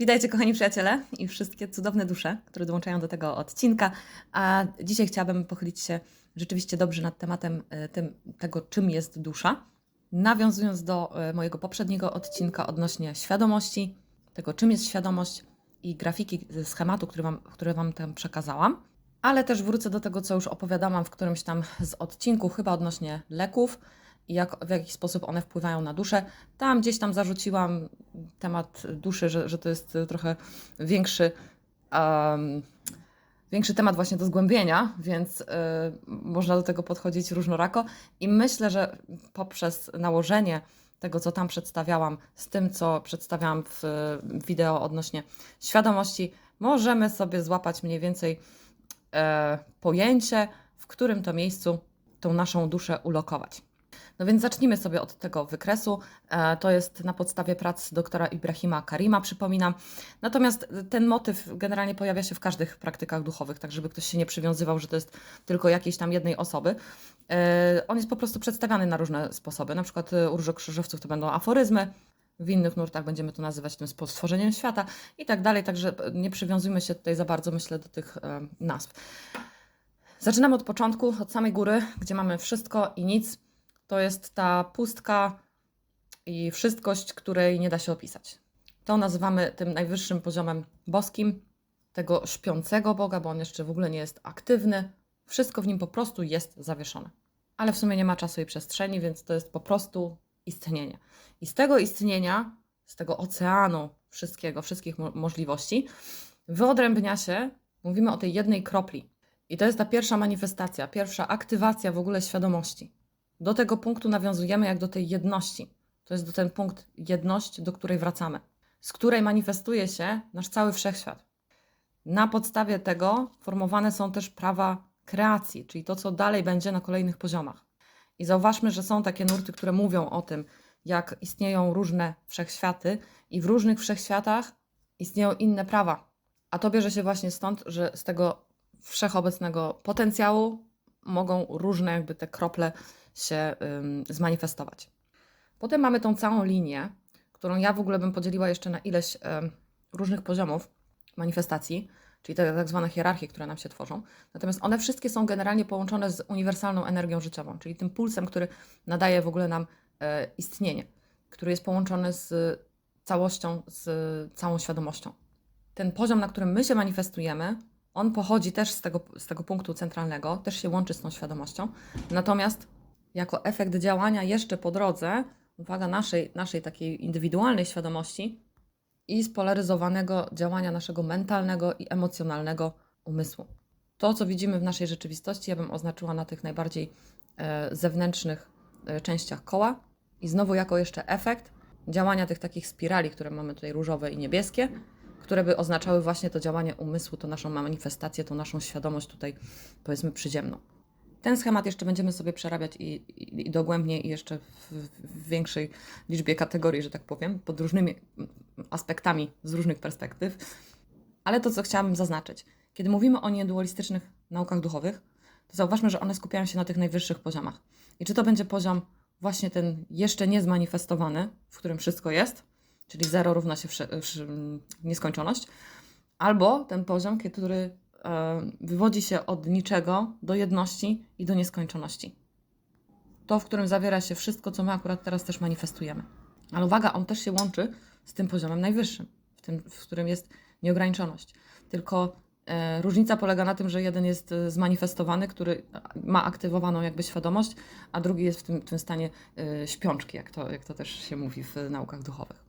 Witajcie kochani przyjaciele i wszystkie cudowne dusze, które dołączają do tego odcinka. A dzisiaj chciałabym pochylić się rzeczywiście dobrze nad tematem e, tym, tego, czym jest dusza. Nawiązując do e, mojego poprzedniego odcinka odnośnie świadomości, tego czym jest świadomość i grafiki schematu, który wam, który Wam tam przekazałam. Ale też wrócę do tego, co już opowiadałam w którymś tam z odcinków, chyba odnośnie leków i jak, w jaki sposób one wpływają na duszę. Tam gdzieś tam zarzuciłam temat duszy, że, że to jest trochę większy, um, większy temat właśnie do zgłębienia, więc y, można do tego podchodzić różnorako. I myślę, że poprzez nałożenie tego, co tam przedstawiałam, z tym, co przedstawiałam w wideo odnośnie świadomości, możemy sobie złapać mniej więcej e, pojęcie, w którym to miejscu tą naszą duszę ulokować. No więc zacznijmy sobie od tego wykresu. E, to jest na podstawie prac doktora Ibrahima Karima, przypominam. Natomiast ten motyw generalnie pojawia się w każdych praktykach duchowych, tak żeby ktoś się nie przywiązywał, że to jest tylko jakiejś tam jednej osoby. E, on jest po prostu przedstawiany na różne sposoby. Na przykład u Różok Krzyżowców to będą aforyzmy, w innych nurtach będziemy to nazywać tym stworzeniem świata i tak dalej, także nie przywiązujmy się tutaj za bardzo, myślę, do tych e, nazw. Zaczynamy od początku, od samej góry, gdzie mamy wszystko i nic to jest ta pustka i wszystkość, której nie da się opisać. To nazywamy tym najwyższym poziomem boskim, tego śpiącego Boga, bo on jeszcze w ogóle nie jest aktywny. Wszystko w nim po prostu jest zawieszone. Ale w sumie nie ma czasu i przestrzeni, więc to jest po prostu istnienie. I z tego istnienia, z tego oceanu wszystkiego, wszystkich mo możliwości, wyodrębnia się, mówimy o tej jednej kropli. I to jest ta pierwsza manifestacja, pierwsza aktywacja w ogóle świadomości. Do tego punktu nawiązujemy jak do tej jedności. To jest do ten punkt jedność, do której wracamy, z której manifestuje się nasz cały wszechświat. Na podstawie tego formowane są też prawa kreacji, czyli to, co dalej będzie na kolejnych poziomach. I zauważmy, że są takie nurty, które mówią o tym, jak istnieją różne wszechświaty i w różnych wszechświatach istnieją inne prawa. A to bierze się właśnie stąd, że z tego wszechobecnego potencjału mogą różne jakby te krople się zmanifestować. Potem mamy tą całą linię, którą ja w ogóle bym podzieliła jeszcze na ileś różnych poziomów manifestacji, czyli te tak zwane hierarchie, które nam się tworzą. Natomiast one wszystkie są generalnie połączone z uniwersalną energią życiową, czyli tym pulsem, który nadaje w ogóle nam e, istnienie, który jest połączony z całością, z całą świadomością. Ten poziom, na którym my się manifestujemy, on pochodzi też z tego, z tego punktu centralnego, też się łączy z tą świadomością. Natomiast jako efekt działania jeszcze po drodze, uwaga, naszej, naszej takiej indywidualnej świadomości i spolaryzowanego działania naszego mentalnego i emocjonalnego umysłu. To, co widzimy w naszej rzeczywistości, ja bym oznaczyła na tych najbardziej e, zewnętrznych e, częściach koła i znowu jako jeszcze efekt działania tych takich spirali, które mamy tutaj różowe i niebieskie, które by oznaczały właśnie to działanie umysłu, to naszą manifestację, tą naszą świadomość tutaj, powiedzmy, przyziemną. Ten schemat jeszcze będziemy sobie przerabiać i, i, i dogłębnie i jeszcze w, w, większej liczbie kategorii, że tak powiem, pod różnymi aspektami z różnych perspektyw. Ale to, co chciałabym zaznaczyć, kiedy mówimy o niedualistycznych naukach duchowych, to zauważmy, że one skupiają się na tych najwyższych poziomach. I czy to będzie poziom właśnie ten jeszcze niezmanifestowany, w którym wszystko jest, czyli zero równa się nieskończoność, albo ten poziom, który wywodzi się od niczego do jedności i do nieskończoności. To, w którym zawiera się wszystko, co my akurat teraz też manifestujemy. Ale uwaga, on też się łączy z tym poziomem najwyższym, w tym, w którym jest nieograniczoność. Tylko e, różnica polega na tym, że jeden jest e, zmanifestowany, który ma aktywowaną jakby świadomość, a drugi jest w tym, tym stanie e, śpiączki, jak to, jak to też się mówi w naukach duchowych.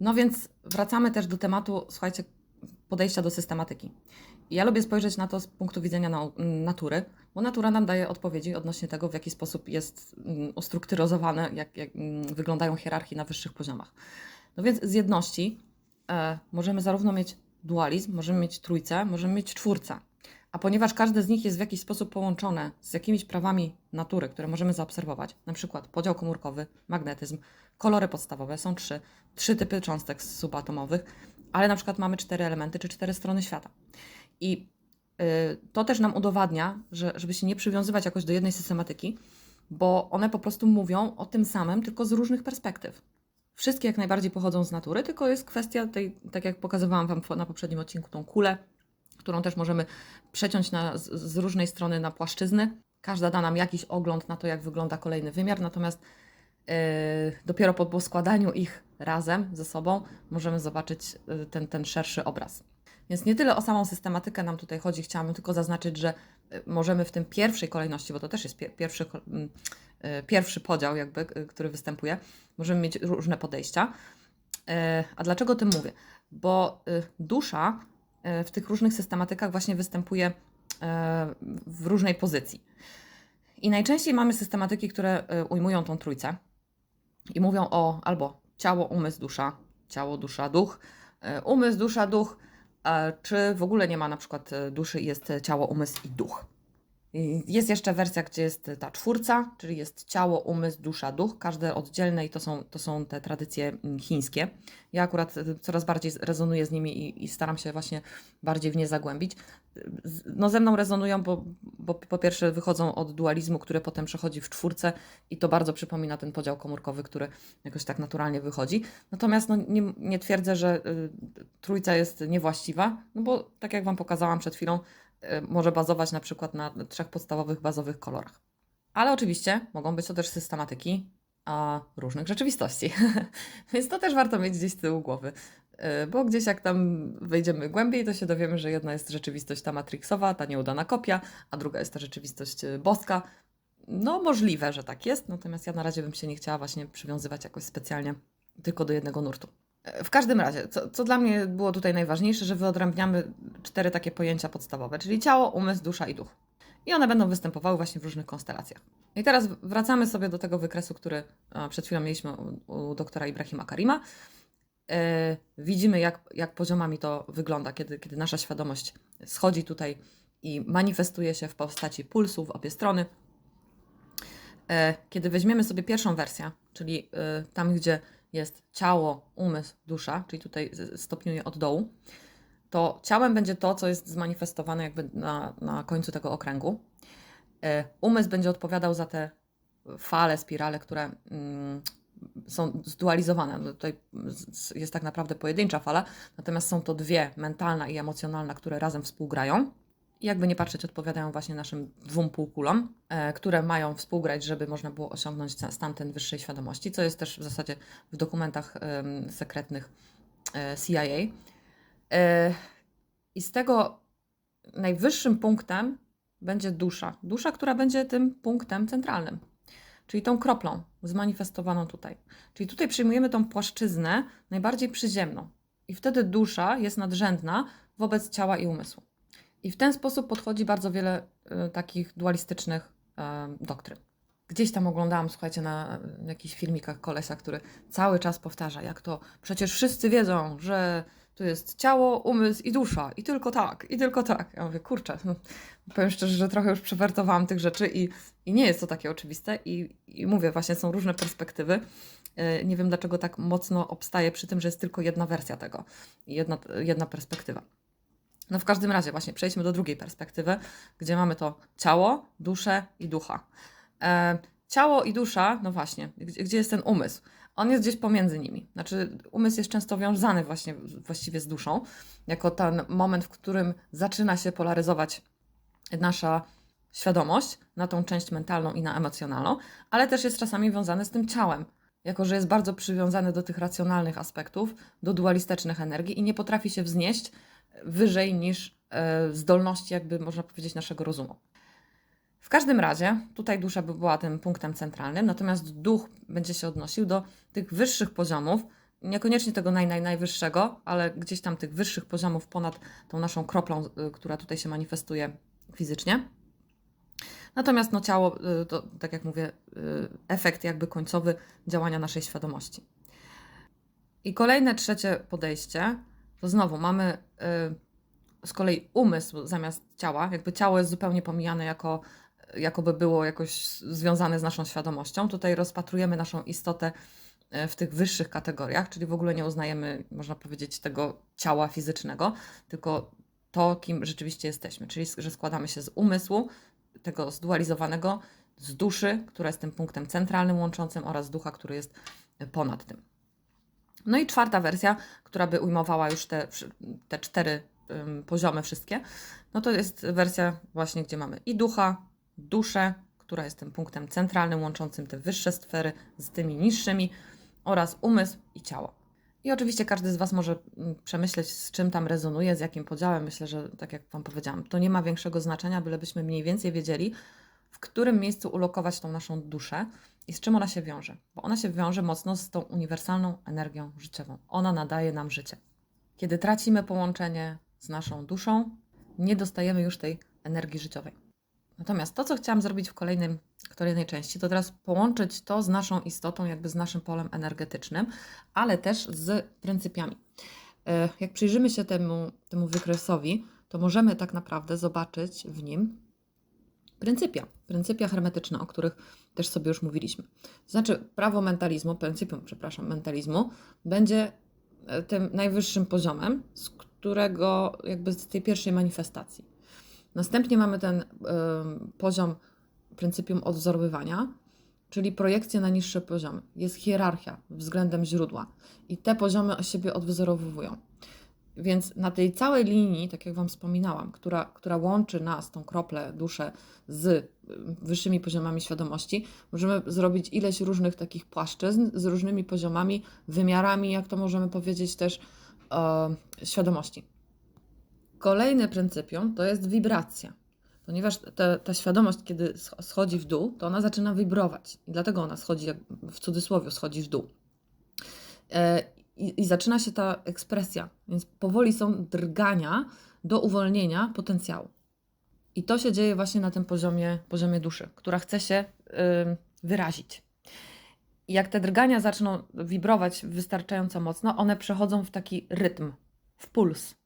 No więc wracamy też do tematu, słuchajcie, podejścia do systematyki. Ja lubię spojrzeć na to z punktu widzenia natury, bo natura nam daje odpowiedzi odnośnie tego, w jaki sposób jest mm, ustrukturyzowane, jak, jak mm, wyglądają hierarchie na wyższych poziomach. No więc z jedności e, możemy zarówno mieć dualizm, możemy mieć trójcę, możemy mieć czwórcę. A ponieważ każde z nich jest w jakiś sposób połączone z jakimiś prawami natury, które możemy zaobserwować, na przykład podział komórkowy, magnetyzm, kolory podstawowe, są trzy, trzy typy cząstek subatomowych, ale na przykład mamy cztery elementy czy cztery strony świata. I y, to też nam udowadnia, że, żeby się nie przywiązywać jakoś do jednej systematyki, bo one po prostu mówią o tym samym, tylko z różnych perspektyw. Wszystkie jak najbardziej pochodzą z natury, tylko jest kwestia tej, tak jak pokazywałam Wam po- na poprzednim odcinku, tą kulę, którą też możemy przeciąć na, z, z różnej strony na płaszczyzny. Każda da nam jakiś ogląd na to, jak wygląda kolejny wymiar, natomiast yy, dopiero po poskładaniu ich razem ze sobą możemy zobaczyć yy, ten, ten szerszy obraz. Więc nie tyle o samą systematykę nam tutaj chodzi, chciałam tylko zaznaczyć, że y, możemy w tym pierwszej kolejności, bo to też jest pie- pierwszy, mm, y, pierwszy podział, jakby, y, który występuje, możemy mieć różne podejścia. A dlaczego o tym mówię? Bo y, dusza y, w tych różnych systematykach właśnie występuje w różnej pozycji. I najczęściej mamy systematyki, które y, ujmują tą trójcę i mówią o albo ciało, umysł, dusza, ciało, dusza, duch, e, umysł, dusza, duch, e, czy w ogóle nie ma na przykład e, duszy, jest ciało, umysł i duch. Jest jeszcze wersja, gdzie jest ta czwórca, czyli jest ciało, umysł, dusza, duch, każde oddzielne i to są, to są te tradycje mm, chińskie. Ja akurat coraz bardziej rezonuję z nimi i, i staram się właśnie bardziej w nie zagłębić. No ze mną rezonują, bo, bo po pierwsze wychodzą od dualizmu, który potem przechodzi w czwórce i to bardzo przypomina ten podział komórkowy, który jakoś tak naturalnie wychodzi. Natomiast no, nie, nie twierdzę, że y, trójca jest niewłaściwa, no bo tak jak Wam pokazałam przed chwilą, y, może bazować na przykład na trzech podstawowych, bazowych kolorach. Ale oczywiście mogą być to też systematyki a, różnych rzeczywistości. Więc to też warto mieć gdzieś z tyłu głowy. Y, Bo gdzieś jak tam wejdziemy głębiej, to się dowiemy, że jedna jest rzeczywistość ta matrixowa, ta nieudana kopia, a druga jest ta rzeczywistość y, boska. No możliwe, że tak jest, natomiast ja na razie bym się nie chciała właśnie przywiązywać jakoś specjalnie tylko do jednego nurtu. E, W każdym razie, co, co dla mnie było tutaj najważniejsze, że wyodrębniamy cztery takie pojęcia podstawowe, czyli ciało, umysł, dusza i duch. I one będą występowały właśnie w różnych konstelacjach. I teraz wracamy sobie do tego wykresu, który e, przed chwilą mieliśmy u, u doktora Ibrahima Karima. E, widzimy, jak, jak poziomami to wygląda, kiedy, kiedy nasza świadomość schodzi tutaj i manifestuje się w postaci pulsu w obie strony. E, Kiedy weźmiemy sobie pierwszą wersję, czyli e, tam, gdzie jest ciało, umysł, dusza, czyli tutaj stopniuję od dołu, to ciałem będzie to, co jest zmanifestowane jakby na, na końcu tego okręgu. Umysł będzie odpowiadał za te fale, spirale, które mm, są zdualizowane. No tutaj jest tak naprawdę pojedyncza fala, natomiast są to dwie, mentalna i emocjonalna, które razem współgrają. Jakby nie patrzeć, odpowiadają właśnie naszym dwóm półkulom, e, które mają współgrać, żeby można było osiągnąć sta- stan ten wyższej świadomości, co jest też w zasadzie w dokumentach sekretnych e, CIA. E, I z tego najwyższym punktem będzie dusza. Dusza, która będzie tym punktem centralnym, czyli tą kroplą zmanifestowaną tutaj. Czyli tutaj przyjmujemy tą płaszczyznę najbardziej przyziemną. I wtedy dusza jest nadrzędna wobec ciała i umysłu. I w ten sposób podchodzi bardzo wiele y, takich dualistycznych y, doktryn. Gdzieś tam oglądałam, słuchajcie, na y, jakichś filmikach kolesia, który cały czas powtarza, jak to przecież wszyscy wiedzą, że tu jest ciało, umysł i dusza. I tylko tak, i tylko tak. Ja mówię, kurczę, no, powiem szczerze, że trochę już przewertowałam tych rzeczy i, i nie jest to takie oczywiste. I, I mówię, właśnie są różne perspektywy. Y, Nie wiem, dlaczego tak mocno obstaję przy tym, że jest tylko jedna wersja tego, jedna, jedna perspektywa. No w każdym razie właśnie przejdźmy do drugiej perspektywy, gdzie mamy to ciało, duszę i ducha. E, ciało i dusza, no właśnie, gdzie, gdzie jest ten umysł? On jest gdzieś pomiędzy nimi. Znaczy umysł jest często wiązany właśnie właściwie z duszą, jako ten moment, w którym zaczyna się polaryzować nasza świadomość na tą część mentalną i na emocjonalną, ale też jest czasami wiązany z tym ciałem, jako że jest bardzo przywiązany do tych racjonalnych aspektów, do dualistycznych energii i nie potrafi się wznieść wyżej niż e, zdolności, jakby można powiedzieć, naszego rozumu. W każdym razie, tutaj dusza by była tym punktem centralnym, natomiast duch będzie się odnosił do tych wyższych poziomów, niekoniecznie tego naj, naj, najwyższego, ale gdzieś tam tych wyższych poziomów ponad tą naszą kroplą, y, która tutaj się manifestuje fizycznie. Natomiast no, ciało, y, to tak jak mówię, y, efekt jakby końcowy działania naszej świadomości. I kolejne, trzecie podejście, to znowu mamy z kolei umysł zamiast ciała. Jakby ciało jest zupełnie pomijane jako, jakoby było jakoś związane z naszą świadomością. Tutaj rozpatrujemy naszą istotę y, w tych wyższych kategoriach, czyli w ogóle nie uznajemy, można powiedzieć, tego ciała fizycznego, tylko to, kim rzeczywiście jesteśmy. Czyli że składamy się z umysłu, tego zdualizowanego, z duszy, która jest tym punktem centralnym łączącym oraz ducha, który jest ponad tym. No i czwarta wersja, która by ujmowała już te, te cztery poziomy wszystkie, no to jest wersja właśnie, gdzie mamy i ducha, duszę, która jest tym punktem centralnym łączącym te wyższe sfery z tymi niższymi oraz umysł i ciało. I oczywiście każdy z Was może mm, przemyśleć, z czym tam rezonuje, z jakim podziałem. Myślę, że tak jak Wam powiedziałam, to nie ma większego znaczenia, bylebyśmy mniej więcej wiedzieli, w którym miejscu ulokować tą naszą duszę i z czym ona się wiąże. Bo ona się wiąże mocno z tą uniwersalną energią życiową. Ona nadaje nam życie. Kiedy tracimy połączenie z naszą duszą, nie dostajemy już tej energii życiowej. Natomiast to, co chciałam zrobić w kolejnym, kolejnej części, to teraz połączyć to z naszą istotą, jakby z naszym polem energetycznym, ale też z pryncypiami. E, Jak przyjrzymy się temu, temu wykresowi, to możemy tak naprawdę zobaczyć w nim pryncypia, pryncypia hermetyczne, o których też sobie już mówiliśmy. To znaczy, prawo mentalizmu, pryncypium, przepraszam, mentalizmu, będzie e, tym najwyższym poziomem, z którego jakby z tej pierwszej manifestacji. Następnie mamy ten y, poziom pryncypium odwzorowywania, czyli projekcję na niższe poziomy. Jest hierarchia względem źródła i te poziomy siebie odwzorowują. Więc na tej całej linii, tak jak Wam wspominałam, która, która łączy nas, tą kroplę, duszę z wyższymi poziomami świadomości, możemy zrobić ileś różnych takich płaszczyzn z różnymi poziomami, wymiarami, jak to możemy powiedzieć też, e, świadomości. Kolejne pryncypium to jest wibracja. Ponieważ ta, świadomość, kiedy schodzi w dół, to ona zaczyna wibrować. I dlatego ona schodzi, w cudzysłowie, schodzi w dół. E, i, I zaczyna się ta ekspresja. Więc powoli są drgania do uwolnienia potencjału. I to się dzieje właśnie na tym poziomie, poziomie duszy, która chce się wyrazić. I jak te drgania zaczną wibrować wystarczająco mocno, one przechodzą w taki rytm, w puls.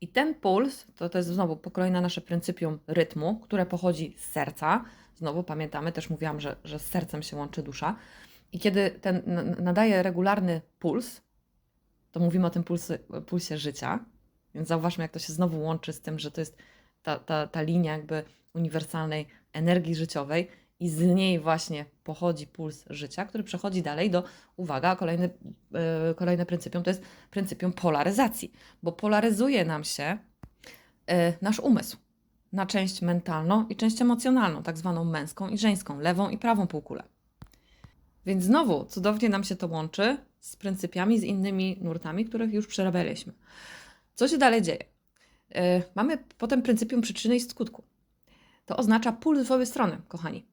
I ten puls, to, to jest znowu po kolei na nasze pryncypium rytmu, które pochodzi z serca. Znowu pamiętamy, też mówiłam, że, że z sercem się łączy dusza. I kiedy ten nadaje regularny puls, to mówimy o tym pulsie, pulsie życia. Więc zauważmy, jak to się znowu łączy z tym, że to jest ta, ta, ta linia jakby uniwersalnej energii życiowej i z niej właśnie pochodzi puls życia, który przechodzi dalej do, uwaga, kolejny, yy, kolejne pryncypium to jest pryncypium polaryzacji, bo polaryzuje nam się yy, nasz umysł na część mentalną i część emocjonalną, tak zwaną męską i żeńską, lewą i prawą półkulę. Więc znowu cudownie nam się to łączy z pryncypiami, z innymi nurtami, których już przerabialiśmy. Co się dalej dzieje? Yy, mamy potem pryncypium przyczyny i skutku. To oznacza puls w obie strony, kochani.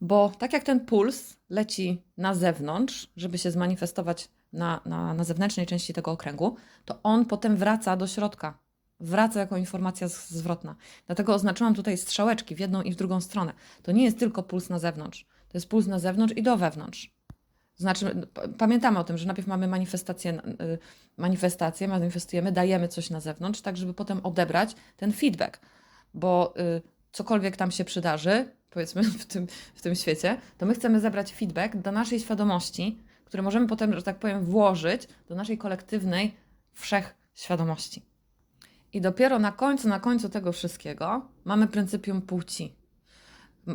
Bo tak jak ten puls leci na zewnątrz, żeby się zmanifestować na, na, na zewnętrznej części tego okręgu, to on potem wraca do środka. Wraca jako informacja zwrotna. Dlatego oznaczyłam tutaj strzałeczki w jedną i w drugą stronę. To nie jest tylko puls na zewnątrz. To jest puls na zewnątrz i do wewnątrz. Znaczy, pamiętamy o tym, że najpierw mamy manifestację, y, manifestację, manifestujemy, dajemy coś na zewnątrz, tak żeby potem odebrać ten feedback. Bo y, cokolwiek tam się przydarzy, powiedzmy, w tym, w tym świecie, to my chcemy zebrać feedback do naszej świadomości, który możemy potem, że tak powiem, włożyć do naszej kolektywnej wszechświadomości. I dopiero na końcu, na końcu tego wszystkiego mamy pryncypium płci.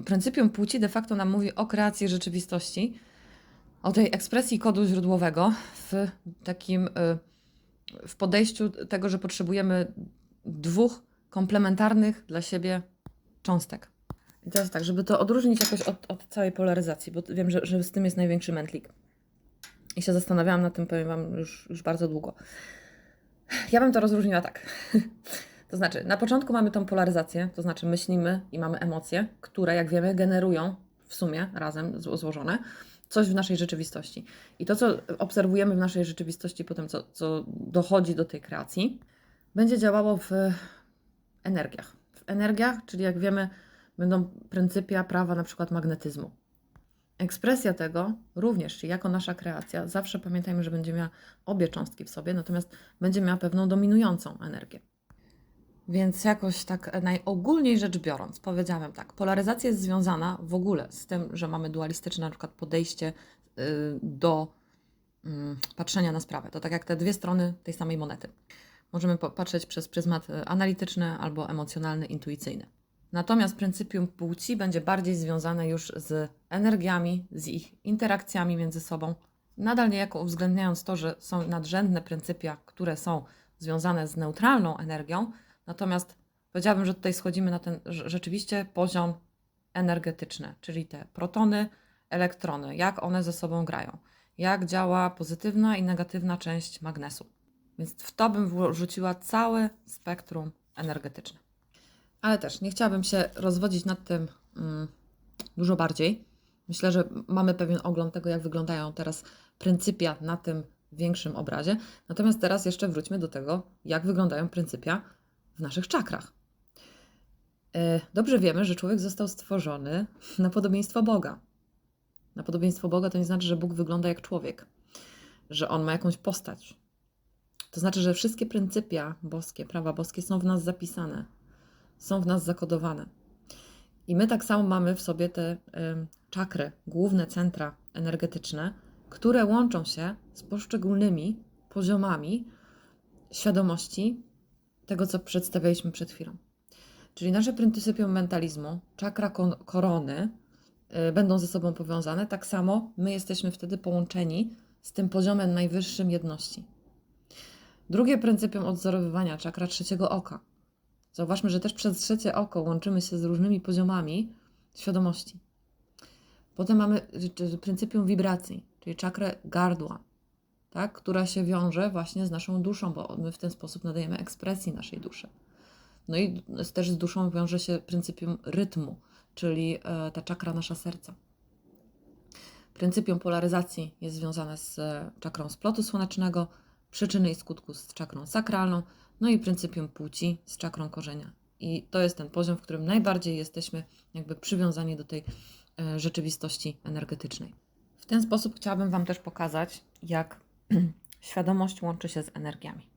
Pryncypium płci de facto nam mówi o kreacji rzeczywistości, o tej ekspresji kodu źródłowego w takim y, w podejściu tego, że potrzebujemy dwóch komplementarnych dla siebie cząstek. I teraz tak, żeby to odróżnić jakoś od, od całej polaryzacji, bo wiem, że, że z tym jest największy mętlik. I się zastanawiałam nad tym, powiem Wam, już, już bardzo długo. Ja bym to rozróżniła tak. to znaczy, na początku mamy tą polaryzację, to znaczy myślimy i mamy emocje, które, jak wiemy, generują w sumie razem złożone coś w naszej rzeczywistości. I to, co obserwujemy w naszej rzeczywistości, potem co, co dochodzi do tej kreacji, będzie działało w energiach. W energiach, czyli jak wiemy, będą pryncypia prawa na przykład magnetyzmu. Ekspresja tego również, czyli jako nasza kreacja, zawsze pamiętajmy, że będzie miała obie cząstki w sobie, natomiast będzie miała pewną dominującą energię. Więc jakoś tak najogólniej rzecz biorąc, powiedziałem tak, polaryzacja jest związana w ogóle z tym, że mamy dualistyczne na przykład podejście y, do mm, patrzenia na sprawę. To tak jak te dwie strony tej samej monety. Możemy patrzeć przez pryzmat y, analityczny albo emocjonalny, intuicyjny. Natomiast pryncypium płci będzie bardziej związane już z energiami, z ich interakcjami między sobą, nadal niejako uwzględniając to, że są nadrzędne pryncypia, które są związane z neutralną energią, natomiast powiedziałabym, że tutaj schodzimy na ten rze- rzeczywiście poziom energetyczny, czyli te protony, elektrony, jak one ze sobą grają, jak działa pozytywna i negatywna część magnesu. Więc w to bym wrzuciła całe spektrum energetyczne. Ale też nie chciałabym się rozwodzić nad tym mm, dużo bardziej. Myślę, że mamy pewien ogląd tego, jak wyglądają teraz pryncypia na tym większym obrazie. Natomiast teraz jeszcze wróćmy do tego, jak wyglądają pryncypia w naszych czakrach. E, Dobrze wiemy, że człowiek został stworzony na podobieństwo Boga. Na podobieństwo Boga to nie znaczy, że Bóg wygląda jak człowiek, że on ma jakąś postać. To znaczy, że wszystkie pryncypia boskie, prawa boskie są w nas zapisane, są w nas zakodowane. I my tak samo mamy w sobie te czakry, główne centra energetyczne, które łączą się z poszczególnymi poziomami świadomości tego, co przedstawialiśmy przed chwilą. Czyli nasze pryncypium mentalizmu, czakra korony y, będą ze sobą powiązane. Tak samo my jesteśmy wtedy połączeni z tym poziomem najwyższym jedności. Drugie pryncypium odzorowywania, czakra trzeciego oka. Zauważmy, że też przez trzecie oko łączymy się z różnymi poziomami świadomości. Potem mamy pryncypium wibracji, czyli czakrę gardła, tak? która się wiąże właśnie z naszą duszą, bo my w ten sposób nadajemy ekspresji naszej duszy. No i też z duszą wiąże się pryncypium rytmu, czyli e, ta czakra nasza serca. Pryncypium polaryzacji jest związane z e, czakrą splotu słonecznego, przyczyny i skutku z czakrą sakralną, no i pryncypium płci z czakrą korzenia. I to jest ten poziom, w którym najbardziej jesteśmy jakby przywiązani do tej e, rzeczywistości energetycznej. W ten sposób chciałabym Wam też pokazać, jak świadomość łączy się z energiami.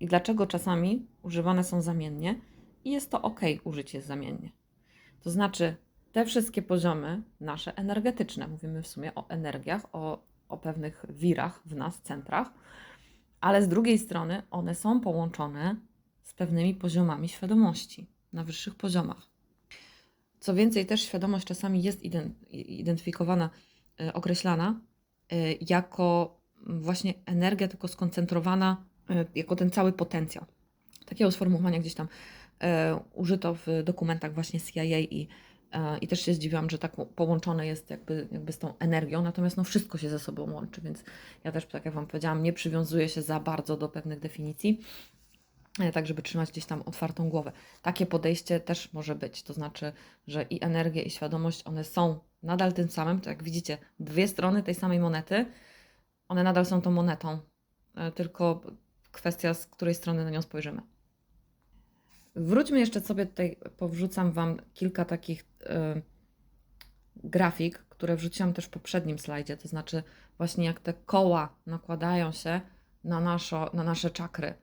I dlaczego czasami używane są zamiennie i jest to ok użyć je zamiennie. To znaczy, te wszystkie poziomy nasze energetyczne, mówimy w sumie o energiach, o, o pewnych wirach w nas, centrach, ale z drugiej strony one są połączone z pewnymi poziomami świadomości na wyższych poziomach. Co więcej, też świadomość czasami jest ident- identyfikowana, e, określana e, jako właśnie energia tylko skoncentrowana, e, jako ten cały potencjał. Takiego sformułowania gdzieś tam użyto w dokumentach właśnie CIA i, i też się zdziwiłam, że tak połączone jest jakby, jakby z tą energią, natomiast no wszystko się ze sobą łączy, więc ja też, tak jak Wam powiedziałam, nie przywiązuję się za bardzo do pewnych definicji, e, tak żeby trzymać gdzieś tam otwartą głowę. Takie podejście też może być, to znaczy, że i energia, i świadomość, one są nadal tym samym, to jak widzicie, dwie strony tej samej monety, one nadal są tą monetą, e, tylko kwestia, z której strony na nią spojrzymy. Wróćmy jeszcze sobie tutaj, powrzucam Wam kilka takich e, grafik, które wrzuciłam też w poprzednim slajdzie, to znaczy właśnie jak te koła nakładają się na, naszo, na nasze czakry.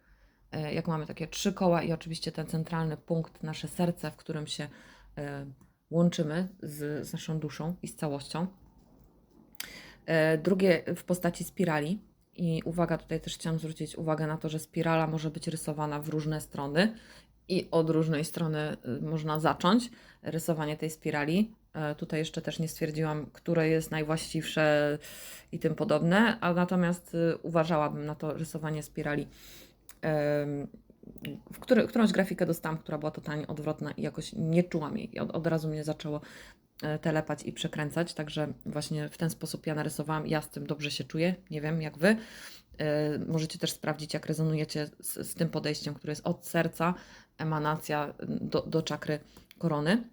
E, Jak mamy takie trzy koła i oczywiście ten centralny punkt, nasze serce, w którym się e, łączymy z, z naszą duszą i z całością. Drugie w postaci spirali. I uwaga, tutaj też chciałam zwrócić uwagę na to, że spirala może być rysowana w różne strony i od różnej strony y, można zacząć rysowanie tej spirali. E, Tutaj jeszcze też nie stwierdziłam, które jest najwłaściwsze i tym podobne, a natomiast y, uważałabym na to rysowanie spirali. W który, którąś grafikę dostałam, która była totalnie odwrotna i jakoś nie czułam jej. Od, od razu mnie zaczęło e, telepać i przekręcać, także właśnie w ten sposób ja narysowałam. Ja z tym dobrze się czuję, nie wiem jak Wy. E, Możecie też sprawdzić, jak rezonujecie z, z tym podejściem, które jest od serca, emanacja do, do czakry korony.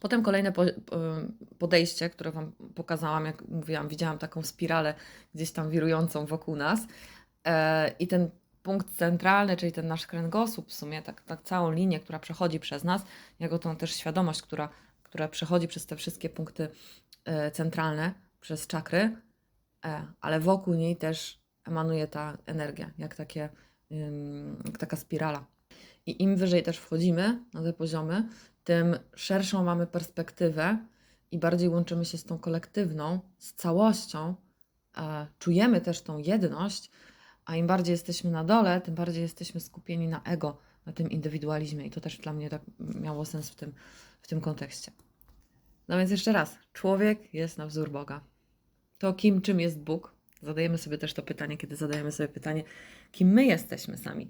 Potem kolejne po, po- podejście, które Wam pokazałam, jak mówiłam, widziałam taką spiralę gdzieś tam wirującą wokół nas. E, I ten punkt centralny, czyli ten nasz kręgosłup, w sumie tak, tak całą linię, która przechodzi przez nas, jako tą też świadomość, która, która przechodzi przez te wszystkie punkty e, centralne, przez czakry, ale wokół niej też emanuje ta energia, jak, takie, jak taka spirala. I im wyżej też wchodzimy na te poziomy, tym szerszą mamy perspektywę i bardziej łączymy się z tą kolektywną, z całością, czujemy też tą jedność, a im bardziej jesteśmy na dole, tym bardziej jesteśmy skupieni na ego, na tym indywidualizmie. I to też dla mnie tak miało sens w tym, w tym kontekście. No więc jeszcze raz, człowiek jest na wzór Boga. to kim, czym jest Bóg. Zadajemy sobie też to pytanie, kiedy zadajemy sobie pytanie, kim my jesteśmy sami.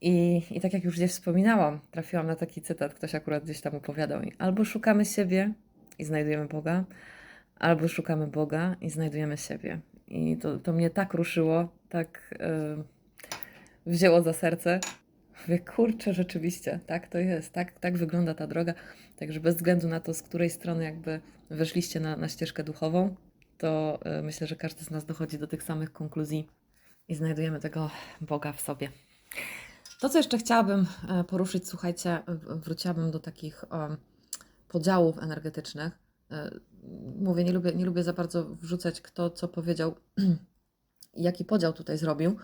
I, I tak jak już gdzieś wspominałam, trafiłam na taki cytat, ktoś akurat gdzieś tam opowiadał. Albo szukamy siebie i znajdujemy Boga, albo szukamy Boga i znajdujemy siebie. I to, to mnie tak ruszyło, tak yy, wzięło za serce. Mówię, kurczę, rzeczywiście, tak to jest, tak, tak wygląda ta droga. Także bez względu na to, z której strony jakby weszliście na, na ścieżkę duchową, to yy, myślę, że każdy z nas dochodzi do tych samych konkluzji i znajdujemy tego Boga w sobie. To, co jeszcze chciałabym e, poruszyć, słuchajcie, wróciłabym do takich podziałów energetycznych. E, Mówię, nie lubię, nie lubię za bardzo wrzucać, kto co powiedział, jaki podział tutaj zrobił.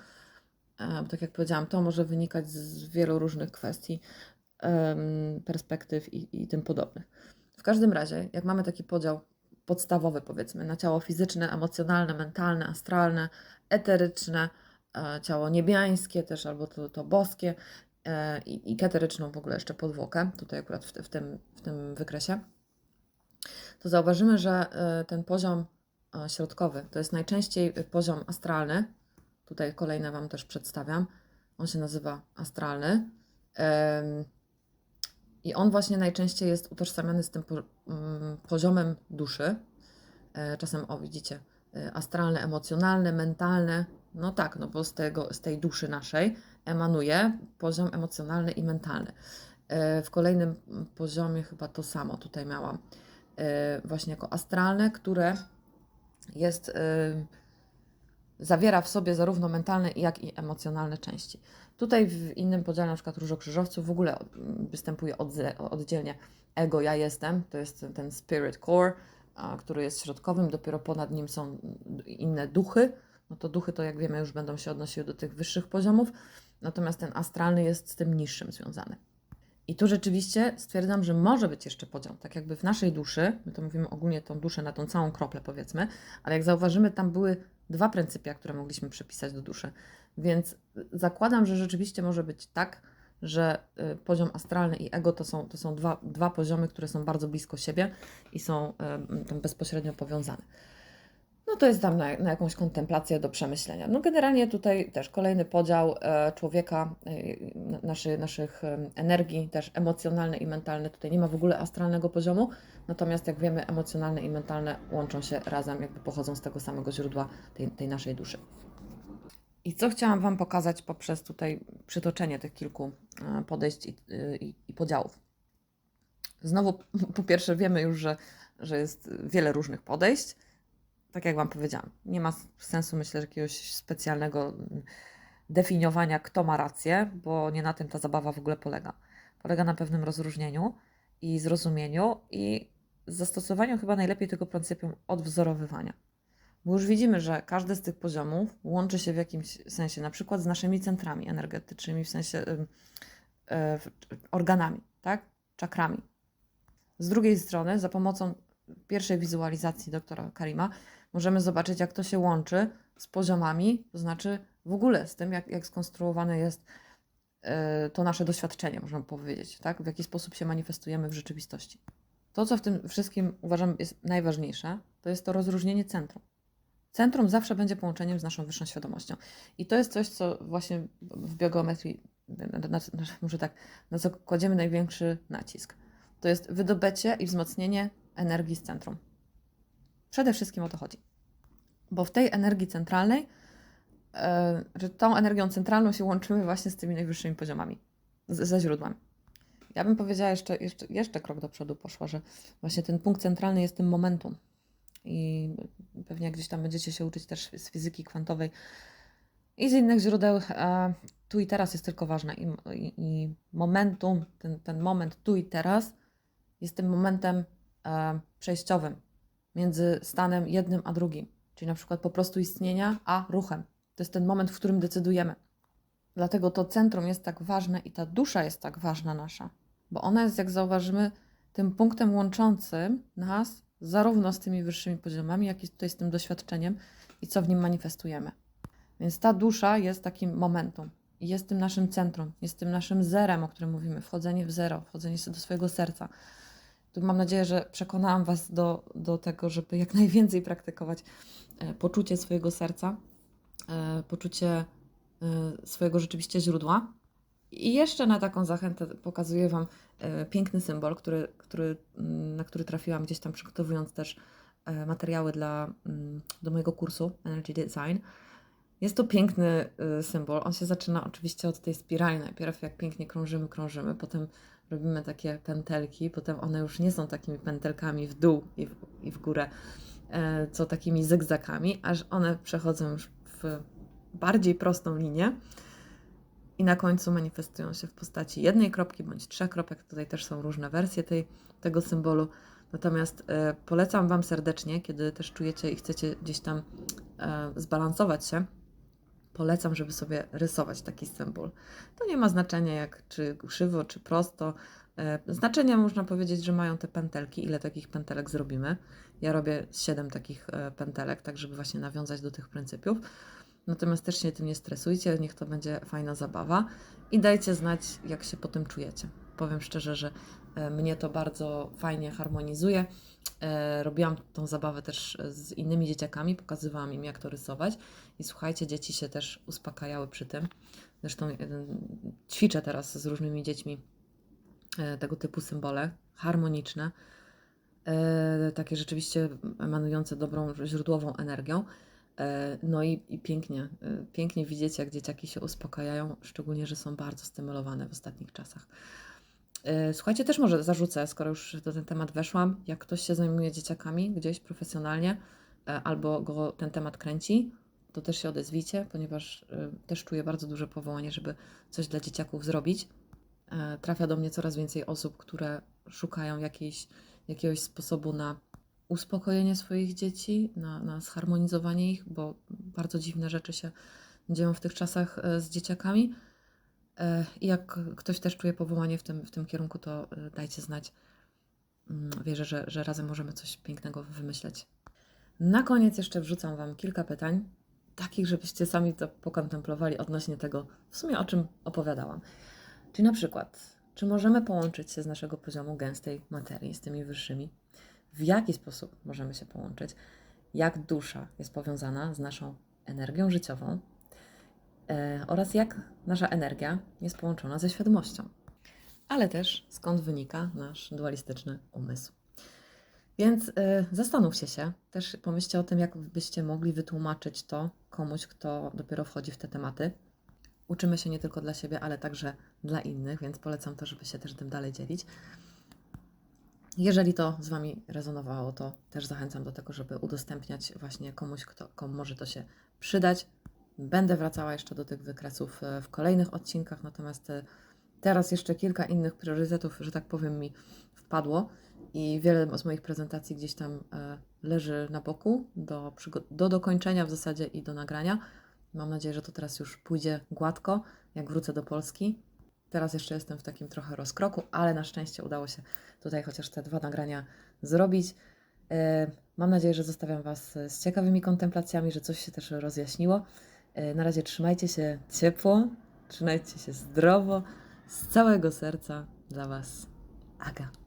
E, Tak jak powiedziałam, to może wynikać z wielu różnych kwestii, perspektyw i, i tym podobnych. W każdym razie, jak mamy taki podział podstawowy, powiedzmy, na ciało fizyczne, emocjonalne, mentalne, astralne, eteryczne, e, ciało niebiańskie też, albo to, to boskie e, i, i keteryczną w ogóle jeszcze podwłokę, tutaj akurat w, w, tym, w tym wykresie, to zauważymy, że e, ten poziom środkowy to jest najczęściej poziom astralny. Tutaj kolejne Wam też przedstawiam. On się nazywa astralny. I on właśnie najczęściej jest utożsamiany z tym mm, poziomem duszy. E, Czasem, o widzicie, e, astralne, emocjonalne, mentalne. No tak, no bo z, tego, z tej duszy naszej emanuje poziom emocjonalny i mentalny. E, W kolejnym poziomie chyba to samo tutaj miałam. Właśnie jako astralne, które jest, zawiera w sobie zarówno mentalne, jak i emocjonalne części. Tutaj w innym podziale, na przykład różokrzyżowców, w ogóle występuje oddzielnie ego, ja jestem, to jest ten spirit core, który jest środkowym, dopiero ponad nim są inne duchy. No to duchy to, jak wiemy, już będą się odnosiły do tych wyższych poziomów, natomiast ten astralny jest z tym niższym związany. I tu rzeczywiście stwierdzam, że może być jeszcze podział, tak jakby w naszej duszy, my to mówimy ogólnie tą duszę na tą całą kroplę powiedzmy, ale jak zauważymy, tam były dwa pryncypia, które mogliśmy przypisać do duszy. Więc zakładam, że rzeczywiście może być tak, że y, poziom astralny i ego to są, to są dwa, dwa poziomy, które są bardzo blisko siebie i są y, tam bezpośrednio powiązane. No to jest tam na, na jakąś kontemplację do przemyślenia. No generalnie tutaj też kolejny podział e, człowieka, e, na- naszy, naszych energii, też emocjonalne i mentalne. Tutaj nie ma w ogóle astralnego poziomu, natomiast jak wiemy, emocjonalne i mentalne łączą się razem, jakby pochodzą z tego samego źródła tej, tej naszej duszy. I co chciałam Wam pokazać poprzez tutaj przytoczenie tych kilku e, podejść i, i, i podziałów. Znowu, po pierwsze, wiemy już, że, że jest wiele różnych podejść. Tak jak Wam powiedziałam, nie ma sensu, myślę, że jakiegoś specjalnego definiowania, kto ma rację, bo nie na tym ta zabawa w ogóle polega. Polega na pewnym rozróżnieniu i zrozumieniu i zastosowaniu chyba najlepiej tego pryncypium odwzorowywania. Bo już widzimy, że każdy z tych poziomów łączy się w jakimś sensie, na przykład z naszymi centrami energetycznymi, w sensie e, w- organami, tak? Czakrami. Z drugiej strony, za pomocą pierwszej wizualizacji doktora Karima, możemy zobaczyć, jak to się łączy z poziomami, to znaczy w ogóle z tym, jak, jak skonstruowane jest e, to nasze doświadczenie, można powiedzieć, tak? w jaki sposób się manifestujemy w rzeczywistości. To, co w tym wszystkim uważam jest najważniejsze, to jest to rozróżnienie centrum. Centrum zawsze będzie połączeniem z naszą wyższą świadomością. I to jest coś, co właśnie w biogeometrii, może tak, na co kładziemy największy nacisk. To jest wydobycie i wzmocnienie energii z centrum. Przede wszystkim o to chodzi. Bo w tej energii centralnej, e, że tą energią centralną się łączymy właśnie z tymi najwyższymi poziomami, ze źródłem. Ja bym powiedziała jeszcze, jeszcze, jeszcze krok do przodu poszła, że właśnie ten punkt centralny jest tym momentum. I pewnie gdzieś tam będziecie się uczyć też z fizyki kwantowej i z innych źródeł. E, tu i teraz jest tylko ważne. I, i, i momentum, ten, ten moment tu i teraz jest tym momentem e, przejściowym między stanem jednym a drugim. Czyli na przykład po prostu istnienia a ruchem. To jest ten moment, w którym decydujemy. Dlatego to centrum jest tak ważne i ta dusza jest tak ważna nasza, bo ona jest, jak zauważymy, tym punktem łączącym nas zarówno z tymi wyższymi poziomami, jak i tutaj z tym doświadczeniem i co w nim manifestujemy. Więc ta dusza jest takim momentum jest tym naszym centrum, jest tym naszym zerem, o którym mówimy, wchodzenie w zero, wchodzenie do swojego serca. Tu mam nadzieję, że przekonałam Was do, do tego, żeby jak najwięcej praktykować poczucie swojego serca, e, poczucie e, swojego rzeczywiście źródła. I jeszcze na taką zachętę pokazuję Wam e, piękny symbol, który, który, mm, na który trafiłam gdzieś tam przygotowując też e, materiały dla, mm, do mojego kursu Energy Design. Jest to piękny symbol. On się zaczyna oczywiście od tej spirali. Najpierw jak pięknie krążymy, krążymy, potem robimy takie pętelki, potem one już nie są takimi pętelkami w dół i w, i w górę, e, co takimi zygzakami, aż one przechodzą już w bardziej prostą linię i na końcu manifestują się w postaci jednej kropki bądź trzech kropek. Tutaj też są różne wersje tej, tego symbolu. Natomiast e, polecam Wam serdecznie, kiedy też czujecie i chcecie gdzieś tam e, zbalansować się, polecam, żeby sobie rysować taki symbol. To nie ma znaczenia, jak czy krzywo, czy prosto. E, Znaczenia można powiedzieć, że mają te pętelki, ile takich pętelek zrobimy. Ja robię 7 takich e, pętelek, tak żeby właśnie nawiązać do tych pryncypiów. Natomiast też się tym nie stresujcie, niech to będzie fajna zabawa i dajcie znać, jak się po tym czujecie. Powiem szczerze, że e, mnie to bardzo fajnie harmonizuje. E, Robiłam tą zabawę też z innymi dzieciakami, pokazywałam im, jak to rysować. I słuchajcie, dzieci się też uspokajały przy tym. Zresztą ćwiczę teraz z różnymi dziećmi tego typu symbole, harmoniczne, takie rzeczywiście emanujące dobrą, źródłową energią. E, No i, i pięknie, e, pięknie widzieć, jak dzieciaki się uspokajają, szczególnie, że są bardzo stymulowane w ostatnich czasach. E, Słuchajcie, też może zarzucę, skoro już do ten temat weszłam, jak ktoś się zajmuje dzieciakami gdzieś profesjonalnie e, albo go ten temat kręci, to też się odezwijcie, ponieważ e, też czuję bardzo duże powołanie, żeby coś dla dzieciaków zrobić. E, Trafia do mnie coraz więcej osób, które szukają jakiejś, jakiegoś sposobu na uspokojenie swoich dzieci, na, na zharmonizowanie ich, bo bardzo dziwne rzeczy się dzieją w tych czasach e, z dzieciakami. E, I jak ktoś też czuje powołanie w tym, w tym kierunku, to e, dajcie znać. Mm, Wierzę, że, że razem możemy coś pięknego wymyśleć. Na koniec jeszcze wrzucam Wam kilka pytań, takich, żebyście sami to pokontemplowali odnośnie tego, w sumie o czym opowiadałam. Czyli na przykład, czy możemy połączyć się z naszego poziomu gęstej materii z tymi wyższymi? W jaki sposób możemy się połączyć? Jak dusza jest powiązana z naszą energią życiową? e, oraz jak nasza energia jest połączona ze świadomością, ale też skąd wynika nasz dualistyczny umysł. Więc e, zastanówcie się, też pomyślcie o tym, jak byście mogli wytłumaczyć to komuś, kto dopiero wchodzi w te tematy. Uczymy się nie tylko dla siebie, ale także dla innych, więc polecam to, żeby się też tym dalej dzielić. Jeżeli to z Wami rezonowało, to też zachęcam do tego, żeby udostępniać właśnie komuś, kto, komu może to się przydać. Będę wracała jeszcze do tych wykresów e, w kolejnych odcinkach, natomiast e, teraz jeszcze kilka innych priorytetów, że tak powiem, mi wpadło i wiele z moich prezentacji gdzieś tam e, leży na boku do, do dokończenia w zasadzie i do nagrania. Mam nadzieję, że to teraz już pójdzie gładko, jak wrócę do Polski. Teraz jeszcze jestem w takim trochę rozkroku, ale na szczęście udało się tutaj chociaż te dwa nagrania zrobić. E, Mam nadzieję, że zostawiam Was z ciekawymi kontemplacjami, że coś się też rozjaśniło. E, Na razie trzymajcie się ciepło, trzymajcie się zdrowo. Z całego serca dla Was Aga.